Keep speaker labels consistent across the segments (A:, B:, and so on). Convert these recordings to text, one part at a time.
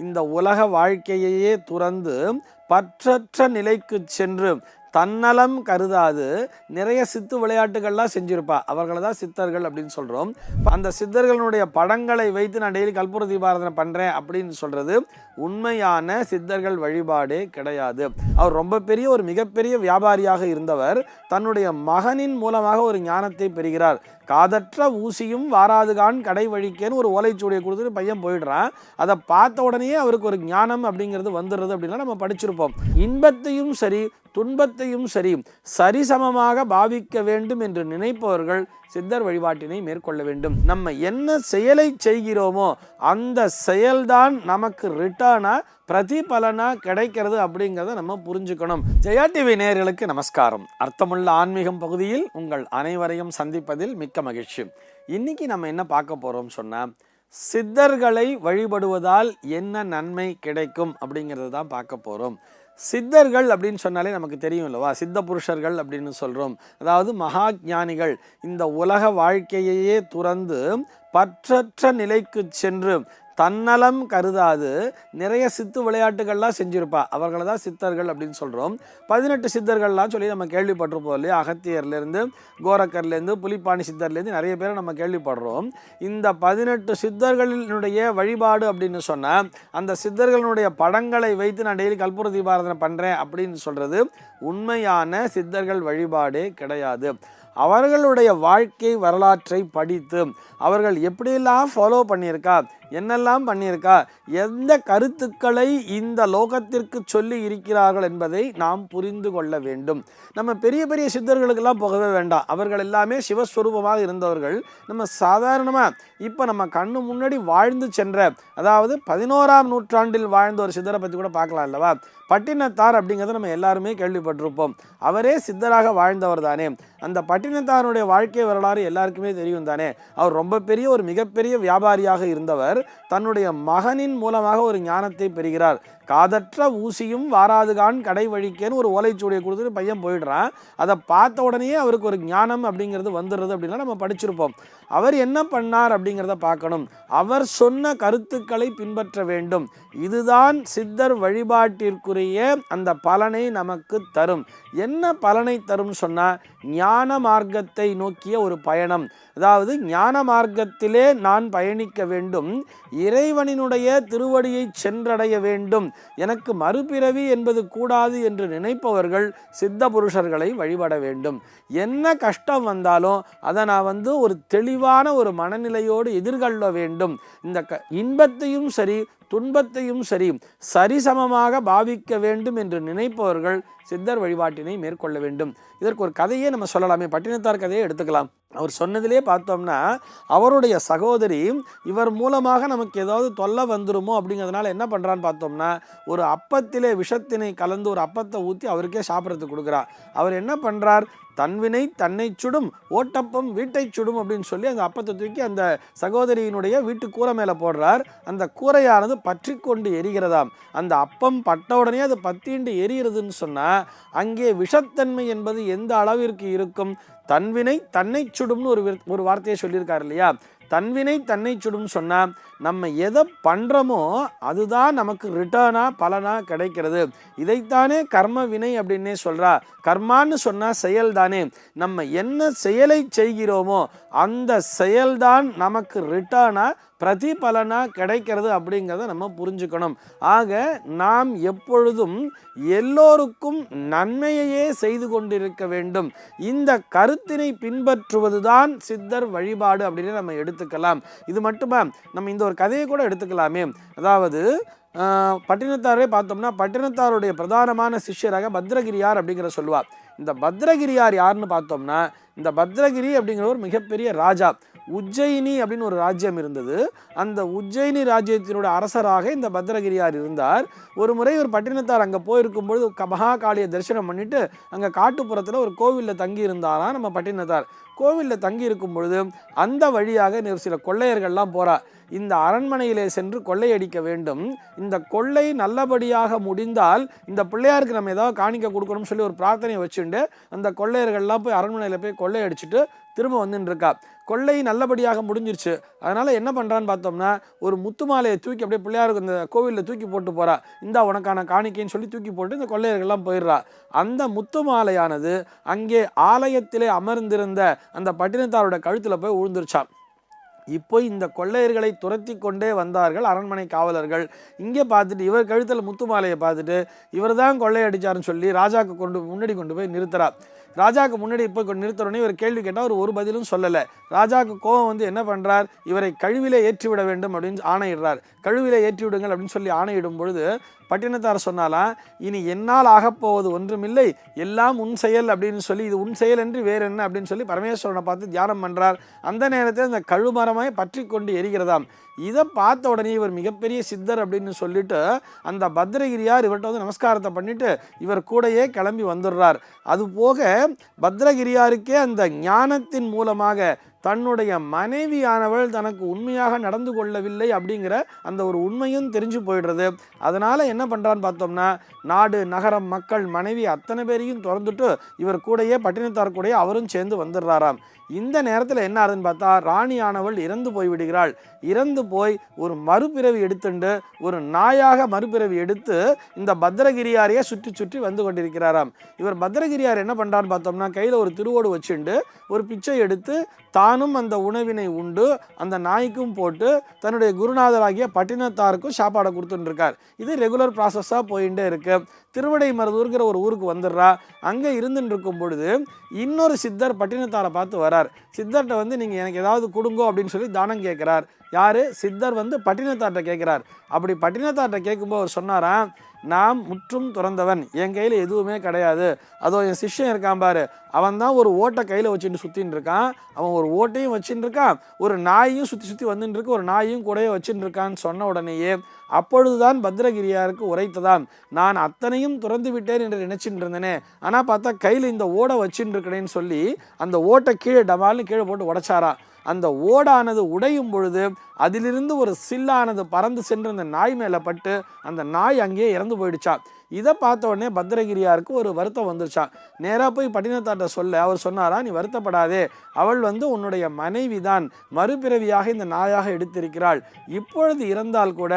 A: இந்த உலக வாழ்க்கையையே துறந்து பற்றற்ற நிலைக்கு சென்று தன்னலம் கருதாது. நிறைய சித்து விளையாட்டுகள்லாம் செஞ்சுருப்பா. அவர்களை தான் சித்தர்கள் அப்படின்னு சொல்கிறோம் அந்த சித்தர்களுடைய படங்களை வைத்து நான் டெய்லி கல்பூர தீபாராதனை பண்ணுறேன் அப்படின்னு சொல்கிறது உண்மையான சித்தர்கள் வழிபாடே கிடையாது. அவர் ரொம்ப பெரிய ஒரு மிகப்பெரிய வியாபாரியாக இருந்தவர். தன்னுடைய மகனின் மூலமாக ஒரு ஞானத்தை பெறுகிறார். காதற்ற ஊசியும் வாராதுகான் கடை வழிக்கேன்னு ஒரு ஓலைச்சூடியை கொடுத்துட்டு பையன் போயிடுறான். அதை பார்த்த உடனே அவருக்கு ஒரு ஞானம் அப்படிங்கிறது வந்துடுறது அப்படின்னா நம்ம படிச்சிருப்போம். இன்பத்தையும் சரி துன்பத்தையும் சரி சரிசமமாக பாவிக்க வேண்டும் என்று நினைப்பவர்கள் சித்தர் வழிபாட்டினை மேற்கொள்ள வேண்டும். நம்ம என்ன செயலை செய்கிறோமோ அந்த செயல்தான் நமக்கு ரிட்டர்னா பிரதிபலனா கிடைக்கிறது அப்படிங்கிறத நம்ம புரிஞ்சுக்கணும். ஜெயா டிவி நேயர்களுக்கு நமஸ்காரம். அர்த்தமுள்ள ஆன்மீகம் பகுதியில் உங்கள் அனைவரையும் சந்திப்பதில் மிக்க மகிழ்ச்சி. இன்னைக்கு நம்ம என்ன பார்க்க போகிறோம்னு சொன்னால் சித்தர்களை வழிபடுவதால் என்ன நன்மை கிடைக்கும் அப்படிங்கிறத தான் பார்க்க போறோம். சித்தர்கள் அப்படின்னு சொன்னாலே நமக்கு தெரியும் இல்லவா? சித்த புருஷர்கள் அப்படின்னு சொல்கிறோம் அதாவது மகா ஞானிகள் இந்த உலக வாழ்க்கையையே துறந்து பற்றற்ற நிலைக்கு சென்று தன்னலம் கருதாது. நிறைய சித்து விளையாட்டுகள்லாம் செஞ்சுருப்பா. அவர்களை தான் சித்தர்கள் அப்படின்னு சொல்கிறோம் பதினெட்டு சித்தர்கள்லாம் சொல்லி நம்ம கேள்விப்பட்டிருப்போம் இல்லையா? அகத்தியர்லேருந்து கோரக்கர்லேருந்து புலிப்பாணி சித்தர்லேருந்து நிறைய பேரை நம்ம கேள்விப்படுறோம். இந்த பதினெட்டு சித்தர்களினுடைய வழிபாடு அப்படின்னு சொன்னால் அந்த சித்தர்களுடைய படங்களை வைத்து நான் டெய்லி கற்பூர தீபாராதனை பண்ணுறேன் அப்படின்னு சொல்கிறது உண்மையான சித்தர்கள் வழிபாடே கிடையாது. அவர்களுடைய வாழ்க்கை வரலாற்றை படித்து அவர்கள் எப்படியெல்லாம் ஃபாலோ பண்ணியிருக்கா? என்னெல்லாம் பண்ணியிருக்கா? எந்த கருத்துக்களை இந்த லோகத்திற்கு சொல்லி இருக்கிறார்கள் என்பதை நாம் புரிந்து கொள்ள வேண்டும். நம்ம பெரிய பெரிய சித்தர்களுக்கெல்லாம் போகவே வேண்டாம். அவர்கள் எல்லாமே சிவஸ்வரூபமாக இருந்தவர்கள். நம்ம சாதாரணமாக இப்போ நம்ம கண்ணு முன்னாடி வாழ்ந்து சென்ற அதாவது பதினோராம் நூற்றாண்டில் வாழ்ந்த ஒரு சித்தரை பற்றி கூட பார்க்கலாம் அல்லவா? பட்டினத்தார் அப்படிங்கிறத நம்ம எல்லாருமே கேள்விப்பட்டிருப்போம். அவரே சித்தராக வாழ்ந்தவர் தானே. அந்த பட்டினத்தாருடைய வாழ்க்கை வரலாறு எல்லாருக்குமே தெரியும் தானே. அவர் ரொம்ப பெரிய ஒரு மிகப்பெரிய வியாபாரியாக இருந்தவர். தன்னுடைய மகனின் மூலமாக ஒரு ஞானத்தை பெறுகிறார். காதற்ற ஊசியும் வாராதுகான் கடை வழிக்கேன்னு ஒரு ஓலைச்சுவடியை கொடுத்துட்டு பையன் போயிடுறான். அதை பார்த்த உடனே அவருக்கு ஒரு ஞானம் அப்படிங்கிறது வந்துடுறது அப்படின்னா நம்ம படிச்சிருப்போம். அவர் என்ன பண்ணார் அப்படிங்கிறத பார்க்கணும். அவர் சொன்ன கருத்துக்களை பின்பற்ற வேண்டும். இதுதான் சித்தர் வழிபாட்டிற்குரிய அந்த பலனை நமக்கு தரும். என்ன பலனை தரும் சொன்னால் ஞான மார்க்கத்தை நோக்கிய ஒரு பயணம். அதாவது ஞான மார்க்கத்திலே நான் பயணிக்க வேண்டும். இறைவனினுடைய திருவடியை சென்றடைய வேண்டும். எனக்கு மறுபிறவி என்பது கூடாது என்று நினைப்பவர்கள் சித்த புருஷர்களை வழிபட வேண்டும். என்ன கஷ்டம் வந்தாலும் அதை நான் வந்து ஒரு தெளிவான ஒரு மனநிலையோடு எதிர்கொள்ள வேண்டும். இந்த க இன்பத்தையும் சரி துன்பத்தையும் சரி சரிசமமாக பாவிக்க வேண்டும் என்று நினைப்பவர்கள் சித்தர் வழிபாட்டினை மேற்கொள்ள வேண்டும். இதற்கு ஒரு கதையே நம்ம சொல்லலாமே. பட்டினத்தார் கதையை எடுத்துக்கலாம். அவர் சொன்னதிலே பார்த்தோம்னா அவருடைய சகோதரி இவர் மூலமாக நமக்கு ஏதாவது தொல்லை வந்துருமோ அப்படிங்கிறதுனால என்ன பண்ணுறான்னு பார்த்தோம்னா ஒரு அப்பத்திலே விஷத்தினை கலந்து ஒரு அப்பத்தை ஊற்றி அவருக்கே சாப்பிட்றதுக்கு கொடுக்குறா. அவர் என்ன பண்ணுறார் தன்வினை தன்னை சுடும் ஓட்டப்பம் வீட்டை சுடும் அப்படின்னு சொல்லி அந்த அப்பத்தை தூக்கி அந்த சகோதரியினுடைய வீட்டு கூரை மேலே போடுறார். அந்த கூரையானது பற்றி கொண்டு எரிகிறதாம். அந்த அப்பம் பட்ட உடனே அது பத்திண்டு எரிகிறதுன்னு சொன்னால் அங்கே விஷத்தன்மை என்பது எந்த அளவிற்கு இருக்கும்? தன்வினை தன்னை சுடும்னு ஒரு ஒரு வார்த்தையை சொல்லியிருக்காரு இல்லையா? தன்வினை தன்னை சுடும் சொன்னால் நம்ம எதை பண்ணுறோமோ அதுதான் நமக்கு ரிட்டர்னாக பலனாக கிடைக்கிறது. இதைத்தானே கர்ம வினை அப்படின்னே சொல்கிறா கர்மான்னு சொன்னால் செயல் தானே நம்ம என்ன செயலை செய்கிறோமோ அந்த செயல்தான் நமக்கு ரிட்டர்னாக பிரதிபலனாக கிடைக்கிறது அப்படிங்கிறத நம்ம புரிஞ்சுக்கணும். ஆக நாம் எப்பொழுதும் எல்லோருக்கும் நன்மையையே செய்து கொண்டிருக்க வேண்டும். இந்த கருத்தினை பின்பற்றுவதுதான் சித்தர் வழிபாடு அப்படின்னு நம்ம எடுத்துக்கலாம். இது மட்டுமா? நம்ம இந்த ஒரு கதையை கூட எடுத்துக்கலாமே. அதாவது பட்டினத்தாரே பார்த்தோம்னா பட்டினத்தாருடைய பிரதானமான சிஷ்யராக பத்ரகிரியார் அப்படிங்கிற சொல்லுவார் இந்த பத்ரகிரியார் யாருன்னு பார்த்தோம்னா இந்த பத்ரகிரி அப்படிங்கிற ஒரு மிகப்பெரிய ராஜா. உஜ்ஜயினி அப்படின்னு ஒரு ராஜ்யம் இருந்தது. அந்த உஜ்ஜயினி ராஜ்யத்தினுடைய அரசராக இந்த பத்ரகிரியார் இருந்தார். ஒரு முறை ஒரு பட்டினத்தார் அங்கே போயிருக்கும்பொழுது க- மகாகாளியை தரிசனம் பண்ணிட்டு அங்கே காட்டுப்புறத்தில் ஒரு கோவிலில் தங்கி இருந்தாராம் நம்ம பட்டினத்தார். கோவிலில் தங்கி இருக்கும் பொழுது அந்த வழியாக ஒரு சில கொள்ளையர்கள்லாம் போறா. இந்த அரண்மனையிலே சென்று கொள்ளையடிக்க வேண்டும். இந்த கொள்ளை நல்லபடியாக முடிந்தால் இந்த பிள்ளையாருக்கு நம்ம ஏதாவது காணிக்க கொடுக்கணும்னு சொல்லி ஒரு பிரார்த்தனை வச்சுட்டு அந்த கொள்ளையர்கள்லாம் போய் அரண்மனையில் போய் கொள்ளையடிச்சிட்டு திரும்ப வந்துட்டுருக்கா கொள்ளை நல்லபடியாக முடிஞ்சிருச்சு. அதனால் என்ன பண்ணுறான்னு பார்த்தோம்னா ஒரு முத்து மாலையை தூக்கி அப்படியே பிள்ளையாருக்கு இந்த கோவிலில் தூக்கி போட்டு போகிறா இந்தா உனக்கான காணிக்கைன்னு சொல்லி தூக்கி போட்டு இந்த கொள்ளையர்கள்லாம் போயிடுறா. அந்த முத்து மாலையானது அங்கே ஆலயத்திலே அமர்ந்திருந்த அந்த பட்டினத்தாரோட கழுத்தில் போய் விழுந்துருச்சாம் இப்போ இந்த கொள்ளையர்களை துரத்தி கொண்டே வந்தார்கள் அரண்மனை காவலர்கள். இங்கே பார்த்துட்டு இவர் கழுத்தில் முத்துமாலையை பார்த்துட்டு இவர் தான் கொள்ளையடிச்சாருன்னு சொல்லி ராஜாவுக்கு கொண்டு முன்னாடி கொண்டு போய் நிறுத்துறார் ராஜாவுக்கு முன்னாடி இப்போ கொண்டு இவர் கேள்வி கேட்டால் அவர் ஒரு பதிலும் சொல்லலை. ராஜாக்கு கோபம் வந்து என்ன பண்ணுறார் இவரை கழுவிலே ஏற்றி விட வேண்டும் அப்படின்னு ஆணையிடுறார். கழுவிலே ஏற்றி விடுங்கள் அப்படின்னு சொல்லி ஆணையிடும் பொழுது பட்டினத்தார் சொன்னாலாம் இனி என்னால் ஆகப்போவது ஒன்றுமில்லை எல்லாம் உன் செயல் அப்படின்னு சொல்லி இது உன் செயல் என்று வேறு என்ன அப்படின்னு சொல்லி பரமேஸ்வரனை பார்த்து தியானம் பண்ணுறார் அந்த நேரத்தில் அந்த கழுமரமாய் பற்றி கொண்டு எரிகிறதாம். இதை பார்த்த உடனே இவர் மிகப்பெரிய சித்தர் அப்படின்னு சொல்லிட்டு அந்த பத்ரகிரியார் இவர்கிட்ட வந்து நமஸ்காரத்தை பண்ணிட்டு இவர் கூடயே கிளம்பி வந்துடுறார். அது போக பத்ரகிரியாருக்கே அந்த ஞானத்தின் மூலமாக தன்னுடைய மனைவியானவள் தனக்கு உண்மையாக நடந்து கொள்ளவில்லை அப்படிங்கிற அந்த ஒரு உண்மையும் தெரிஞ்சு போயிடுறது. அதனால் என்ன பண்ணுறான்னு பார்த்தோம்னா நாடு நகரம் மக்கள் மனைவி அத்தனை பேரையும் திறந்துட்டு இவர் கூடயே பட்டினத்தார் கூடயே அவரும் சேர்ந்து வந்துடுறாராம். இந்த நேரத்தில் என்ன ஆகுதுன்னு பார்த்தா ராணியானவள் இறந்து போய் விடுகிறாள். இறந்து போய் ஒரு மறுபிறவி எடுத்துண்டு ஒரு நாயாக மறுபிறவி எடுத்து இந்த பத்ரகிரியாரையே சுற்றி சுற்றி வந்து கொண்டிருக்கிறாராம். இவர் பத்ரகிரியார் என்ன பண்ணுறான்னு பார்த்தோம்னா கையில் ஒரு திருவோடு வச்சுண்டு ஒரு பிச்சை எடுத்து தானும் அந்த உணவினை உண்டு அந்த நாய்க்கும் போட்டு தன்னுடைய குருநாதராகிய பட்டினத்தாருக்கும் சாப்பாடை கொடுத்துட்டு இருக்கார். இது ரெகுலர் ப்ராசஸாக போயிட்டே இருக்கு. திருவடை மருதூர்கிற ஒரு ஊருக்கு வந்துடுறா. அங்கே இருந்துட்டு இருக்கும் பொழுது இன்னொரு சித்தர் பட்டினத்தாரை பார்த்து வரார். சித்தர்கிட்ட வந்து நீங்கள் எனக்கு ஏதாவது கொடுங்கோ அப்படின்னு சொல்லி தானம் கேட்குறார். யார்? சித்தர் வந்து பட்டினத்தார்கிட்ட கேட்குறார். அப்படி பட்டினத்தார்கிட்ட கேட்கும்போது அவர் சொன்னாராம் நாம் முற்றும் துறந்தவன். என் கையில் எதுவுமே கிடையாது. அதோ என் சிஷ்யன் இருக்கான் பாரு. அவன் தான் ஒரு ஓட்டை கையில் வச்சுட்டு சுற்றின்னு இருக்கான். அவன் ஒரு ஓட்டையும் வச்சுட்டு இருக்கான். ஒரு நாயையும் சுற்றி சுற்றி வந்துட்டு இருக்கு. ஒரு நாயையும் கூடயே வச்சுட்டு இருக்கான்னு சொன்ன உடனேயே அப்பொழுதுதான் பத்ரகிரியாருக்கு உரைத்ததான் நான் அத்தனையும் துறந்து விட்டேன் என்று நினைச்சிட்டு இருந்தேனே ஆனால் பார்த்தா கையில் இந்த ஓடை வச்சுட்டு இருக்கிறேன்னு சொல்லி அந்த ஓட்டை கீழே டமால்னு கீழே போட்டு உடைச்சாரா. அந்த ஓடானது உடையும் பொழுது அதிலிருந்து ஒரு சில்லானது பறந்து சென்று அந்த நாய் மேலே பட்டு அந்த நாய் அங்கேயே இறந்து போயிடுச்சா. இதை பார்த்த உடனே பத்திரகிரியாருக்கு ஒரு வருத்தம் வந்துருச்சான் நேராக போய் பட்டினத்தாட்ட சொல்ல அவர் சொன்னாரா நீ வருத்தப்படாதே அவள் வந்து உன்னுடைய மனைவி தான் மறுபிறவியாக இந்த நாயாக எடுத்திருக்கிறாள். இப்பொழுது இறந்தால் கூட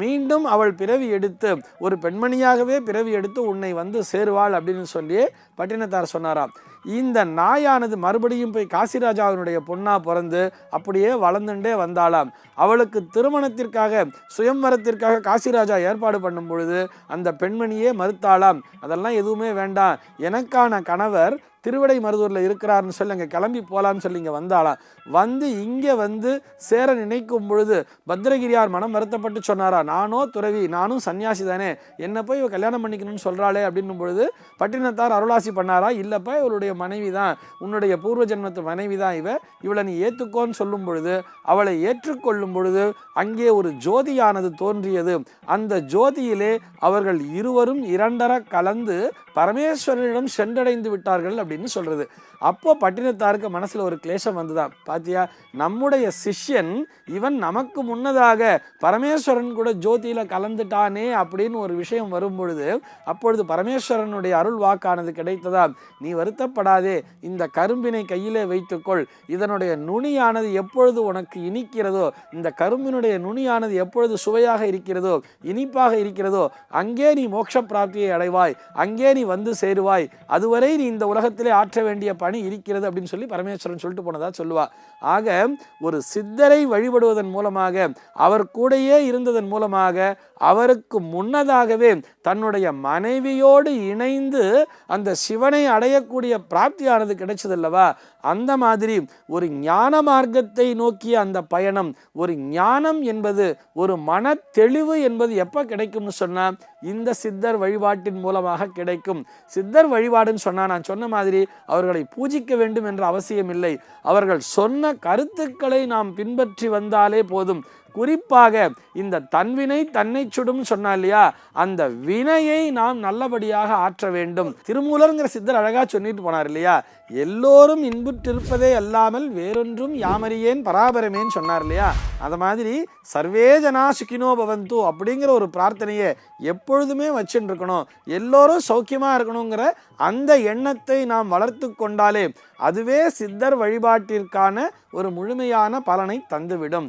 A: மீண்டும் அவள் பிறவி எடுத்து ஒரு பெண்மணியாகவே பிறவி எடுத்து உன்னை வந்து சேருவாள் அப்படின்னு சொல்லி பட்டினத்தார் சொன்னாராம். இந்த நாயானது மறுபடியும் போய் காசிராஜாவினுடைய பொண்ணா பிறந்து அப்படியே வளர்ந்துட்டே வந்தாளாம். அவளுக்கு திருமணத்திற்காக சுயம்பரத்திற்காக காசிராஜா ஏற்பாடு பண்ணும் பொழுது அந்த பெண்மணி பெண்மணியே மறுத்தாளாம். அதெல்லாம் எதுவுமே வேண்டாம். எனக்கான கணவர் திருவிடை மருதூரில் இருக்கிறாருன்னு சொல்லி அங்கே கிளம்பி போகலான்னு சொல்லி இங்கே வந்தாலாம் வந்து இங்கே வந்து சேர நினைக்கும் பொழுது பத்ரகிரியார் மனம் வருத்தப்பட்டு சொன்னாரா? நானோ துறவி நானும் சன்னியாசி தானே. என்னை போய் இவ கல்யாணம் பண்ணிக்கணும்னு சொல்கிறாளே அப்படின்னும் பொழுது பட்டினத்தார் அருளாசி பண்ணாரா? இல்லைப்பா இவளுடைய மனைவி தான் உன்னுடைய பூர்வ ஜென்மத்து மனைவி தான் இவ. இவளை நீ ஏற்றுக்கோன்னு சொல்லும் பொழுது அவளை ஏற்றுக்கொள்ளும் பொழுது அங்கே ஒரு ஜோதியானது தோன்றியது. அந்த ஜோதியிலே அவர்கள் இருவரும் இரண்டர கலந்து பரமேஸ்வரனிடம் சென்றடைந்து விட்டார்கள் அப்படின்னு சொல்றது? அப்போ பட்டினத்தாருக்கு மனசுல ஒரு கிளேசம் வந்துதான். பாத்தியா? நம்முடைய சிஷ்யன் இவன் நமக்கு முன்னதாக பரமேஸ்வரன் கூட ஜோதியில கலந்துட்டானே அப்படின்னு ஒரு விஷயம் வரும் பொழுது அப்பொழுது பரமேஸ்வரனுடைய அருள் வாக்கானது கிடைத்ததா? நீ வருத்தப்படாதே. இந்த கரும்பினை கையிலே வைத்துக்கொள். இதனுடைய நுனியானது எப்பொழுது உனக்கு இனிக்கிறதோ இந்த கரும்பினுடைய நுனியானது எப்பொழுது சுவையாக இருக்கிறதோ இனிப்பாக இருக்கிறதோ அங்கே நீ மோட்ச பிராப்தியை அடைவாய். அங்கே நீ வந்து சேருவாய். அதுவரை நீ இந்த உலகத்திலே ஆற்ற வேண்டிய பணி இருக்கிறது அப்படின்னு சொல்லி பரமேஸ்வரன் சொல்லிட்டு போனதாக சொல்லுவாள் ஆக ஒரு சித்தரை வழிபடுவதன் மூலமாக அவர் கூடயே இருந்ததன் மூலமாக அவருக்கு முன்னதாகவே தன்னுடைய மனைவியோடு இணைந்து அந்த சிவனை அடையக்கூடிய பிராப்தியானது கிடைச்சதல்லவா? அந்த மாதிரி ஒரு ஞான மார்க்கத்தை நோக்கிய அந்த பயணம் ஒரு ஞானம் என்பது ஒரு மன தெளிவு என்பது எப்போ கிடைக்கும்னு சொன்னால் இந்த சித்தர் வழிபாட்டின் மூலமாக கிடைக்கும். சித்தர் வழிபாடுன்னு சொன்னா நான் சொன்ன மாதிரி அவர்களை பூஜிக்க வேண்டும் என்ற அவசியம் இல்லை அவர்கள் சொன்ன கருத்துக்களை நாம் பின்பற்றி வந்தாலே போதும். குறிப்பாக இந்த தன்வினை தன்னை சுடும் சொன்னா இல்லையா? அந்த வினையை நாம் நல்லபடியாக ஆற்ற வேண்டும். திருமூலருங்கிற சித்தர் அழகா சொல்லிட்டு போனார் இல்லையா? எல்லோரும் இன்புற்றிருப்பதே அல்லாமல் வேறொன்றும் யாமறியேன் பராபரமேன்னு சொன்னார் இல்லையா? அது மாதிரி சர்வேஜனா சுக்கினோ பவந்து அப்படிங்கிற ஒரு பிரார்த்தனையை எப்பொழுதுமே வச்சுட்டு இருக்கணும் எல்லோரும் சௌக்கியமாக இருக்கணுங்கிற அந்த எண்ணத்தை நாம் வளர்த்து கொண்டாலே அதுவே சித்தர் வழிபாட்டிற்கான ஒரு முழுமையான பலனை தந்துவிடும்.